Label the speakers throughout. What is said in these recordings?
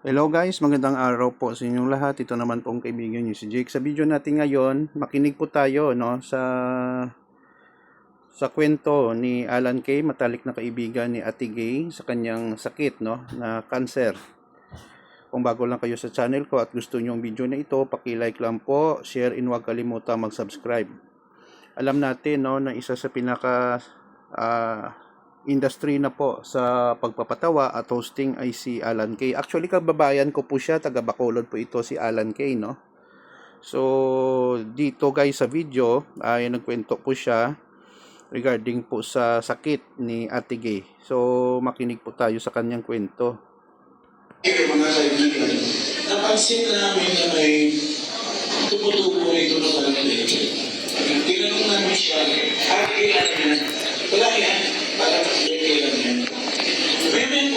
Speaker 1: Hello guys, magandang araw po sa inyong lahat. Ito naman po ang kaibigan niyo si Jake. Sa video natin ngayon, makinig po tayo no sa sa kwento ni Alan Kay, matalik na kaibigan ni Ate Gay sa kanyang sakit no na cancer. Kung bago lang kayo sa channel ko at gusto niyo ang video na ito, paki-like lang po, share and huwag kalimutan mag-subscribe. Alam natin no na isa sa pinaka ah, industry na po sa pagpapatawa at hosting ay si Alan Kay. Actually, kababayan ko po siya, taga Bacolod po ito si Alan Kay, no? So, dito guys sa video, ay nagkwento po siya regarding po sa sakit ni Ate Gay. So, makinig po tayo sa kanyang kwento.
Speaker 2: Ito mga kaibigan, napansin namin na may tumutubo rito parang leke. Tinanong namin siya, ah, kailan yan? Wala yan,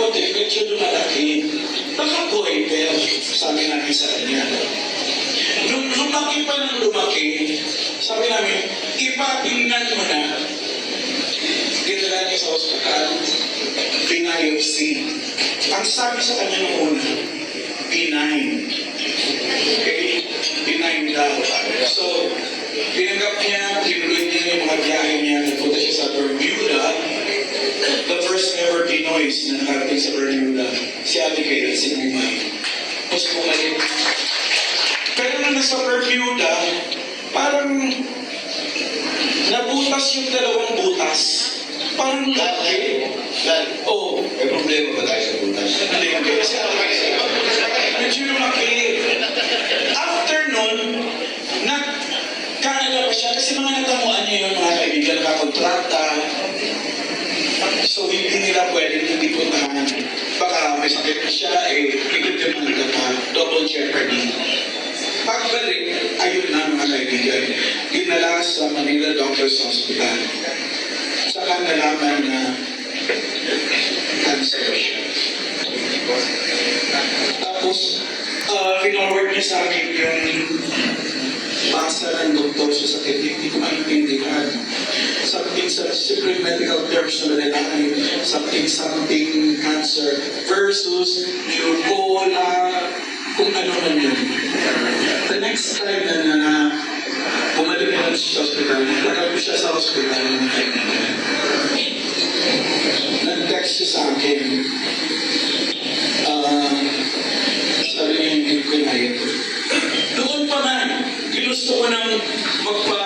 Speaker 2: Kote, medyo lumalaki. Baka goiter, sabi namin sa kanya. Nung lumaki pa ng lumaki, sabi namin, ipatingnan mo na. Dinala niya sa ospital, pinayopsi. Ang sabi sa kanya nung una, benign. Pinoys na nakarating sa Bermuda, si Ate Kay at si Mumay. Tapos bumalik. Pero nung nasa Bermuda, parang nabutas yung dalawang butas. Parang laki. Oo.
Speaker 3: May problema ba tayo sa butas?
Speaker 2: Hindi. Kasi medyo lumaki. After nun, nagkaala pa siya kasi mga natamuan niya yung mga kaibigan nakakontrata. So, hindi nila pwedeng hindi puntahan. Baka may sakit siya, eh, ikidemanda pa. Double jeopardy. Pagbalik, ayun na mga kaibigan. Dinala sa Manila Doctors Hospital. Saka nalaman na cancer siya. Tapos, uh, pinorward niya sa akin yung basa ng doktor sa sakit. Hindi ko maintindihan. Sa secret medical terms na nalalaman something something cancer versus leukola, kung ano man yun. The next time na na, na bumalik na siya sa hospital, nagkakaroon siya sa hospital. Nag-text siya sa akin. Ah, sabi niya, hindi ko kaya ito. Doon pa man, ginusto ko nang magpa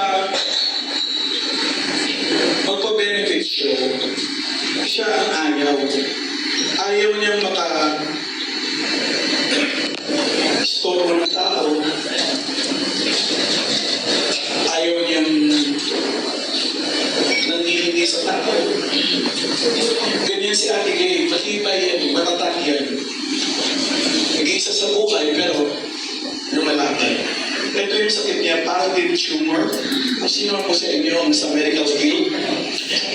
Speaker 2: Ganyan si Ate Gay, matibay yan, matatag yan. Nag-iisa sa buhay, pero lumalaban. Ito yung sakit niya, din tumor. Kung sino po sa inyo ang sa medical field?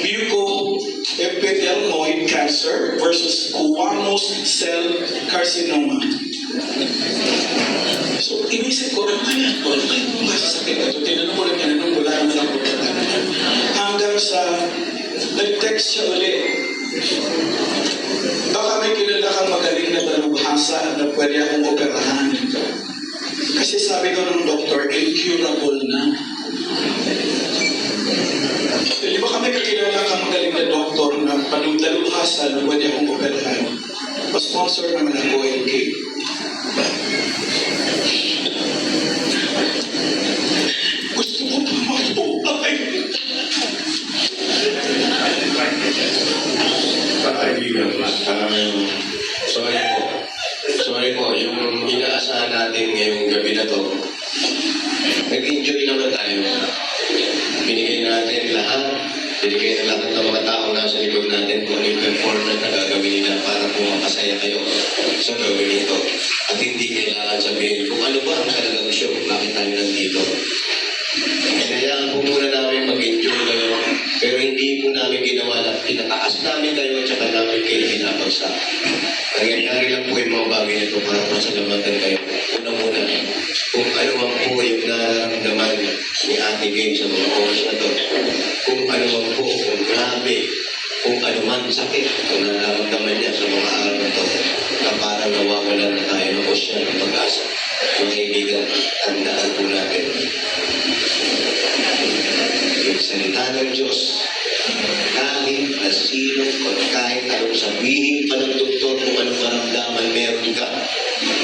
Speaker 2: Mucoepidermoid cancer versus squamous cell carcinoma. So, inisip ko, ano ba yan? Ano ba yung mga sakit na ito? Tinanong ko lang yan, anong wala naman ako. Hanggang sa, nag-text siya ulit. Baka may kilala kang magaling na dalubhasa na pwede akong operahan. Kasi sabi ko ng doktor, incurable na. Di ba kami kakilala kang magaling na doktor na dalubhasa na pwede akong operahan? Pa-sponsor naman ang OLK.
Speaker 3: Kaibigan, um, sorry po. Sorry po, yung inaasahan natin ngayong gabi na to, nag-enjoy naman tayo. Binigay natin lahat, binigay na lahat ng mga tao nasa likod natin kung ano yung performance na gagawin nila para po mapasaya kayo sa gawin ito. At hindi kailangan namin ginawa na pinataas namin kayo at saka namin kayo pinapagsak. Nangyayari lang po yung mga bagay na ito para masalamatan kayo. Una muna, kung ano man po yung nararamdaman ni Ate Gay sa mga oras na to. Kung ano man po, kung grabe, kung ano man sakit, kung nararamdaman niya sa mga araw na to, na parang nawawalan na tayo ng osyan ng pag-asa. Mga kaibigan, tandaan po natin. Yung salita ng Diyos, sino at kahit anong sabihin pa ng doktor kung anong maramdaman meron ka,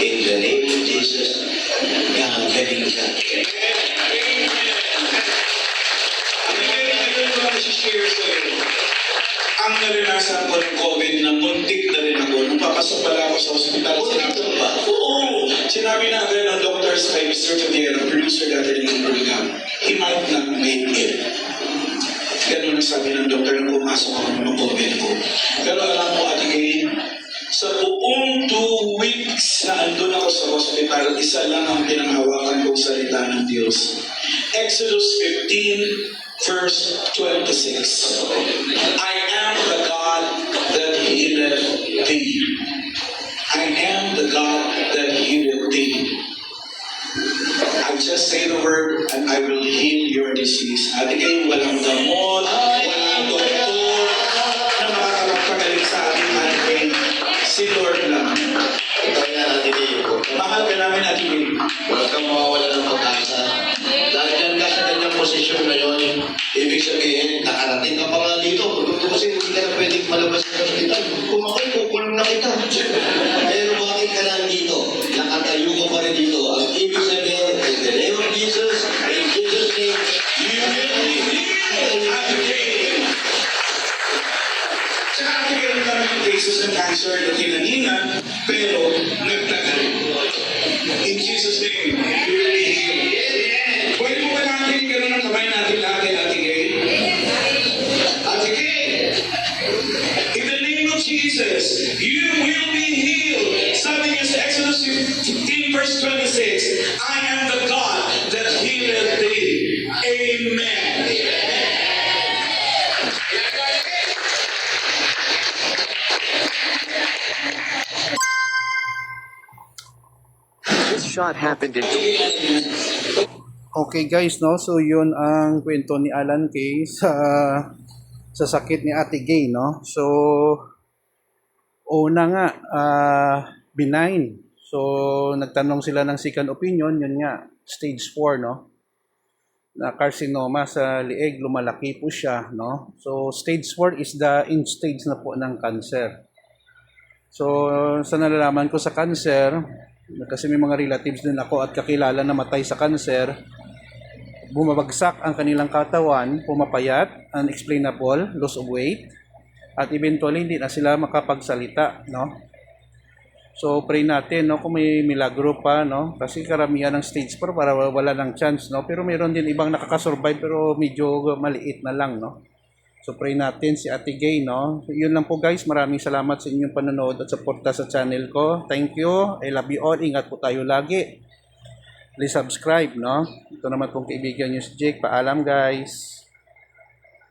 Speaker 3: in the name of Jesus, gagaling ka.
Speaker 2: Ang naranasan ko ng COVID na muntik na rin ako. Nung papasok pala ako sa ospital, sinabi ba? Oo! Sinabi na agad ng doctors kay Mr. Tavera, producer dati ng program, he might not make it. Ganun ang sabi ng doktor ako ng ko. Pero alam mo, Ate Gay, sa buong two weeks na andun ako sa hospital, isa lang ang pinanghawakan kong salita ng Diyos. Exodus 15, verse 26. I am the God that healeth thee. I am the God that healeth thee. I just say the word and I will heal your disease. At ikaw, walang gamot, hindi.
Speaker 3: Huwag kang ng pag-asa. Dahil dyan ka sa ganyang posisyon ngayon, ibig sabihin, nakarating ka pa nga dito. Kung tutusin, hindi ka na pwedeng malabas ng hospital. Kung ako'y kukulong na kita.
Speaker 4: Shot happened in
Speaker 1: Okay guys, no? So yun ang kwento ni Alan Kay sa sa sakit ni Ate Gay, no? So una nga ah, benign. So nagtanong sila ng second opinion, yun nga stage 4, no? Na carcinoma sa lieg, lumalaki po siya, no? So stage 4 is the end stage na po ng cancer. So sa nalalaman ko sa cancer, kasi may mga relatives din ako at kakilala na matay sa cancer, bumabagsak ang kanilang katawan, pumapayat, unexplainable, loss of weight, at eventually hindi na sila makapagsalita, no? So pray natin, no, kung may milagro pa, no? Kasi karamihan ng stage 4 para wala ng chance, no? Pero meron din ibang nakakasurvive pero medyo maliit na lang, no? So pray natin si Ate Gay, no? So, yun lang po guys, maraming salamat sa inyong panonood at suporta sa channel ko. Thank you. I love you all. Ingat po tayo lagi please subscribe, no? Ito naman pong kaibigan nyo si Jake. Paalam, guys.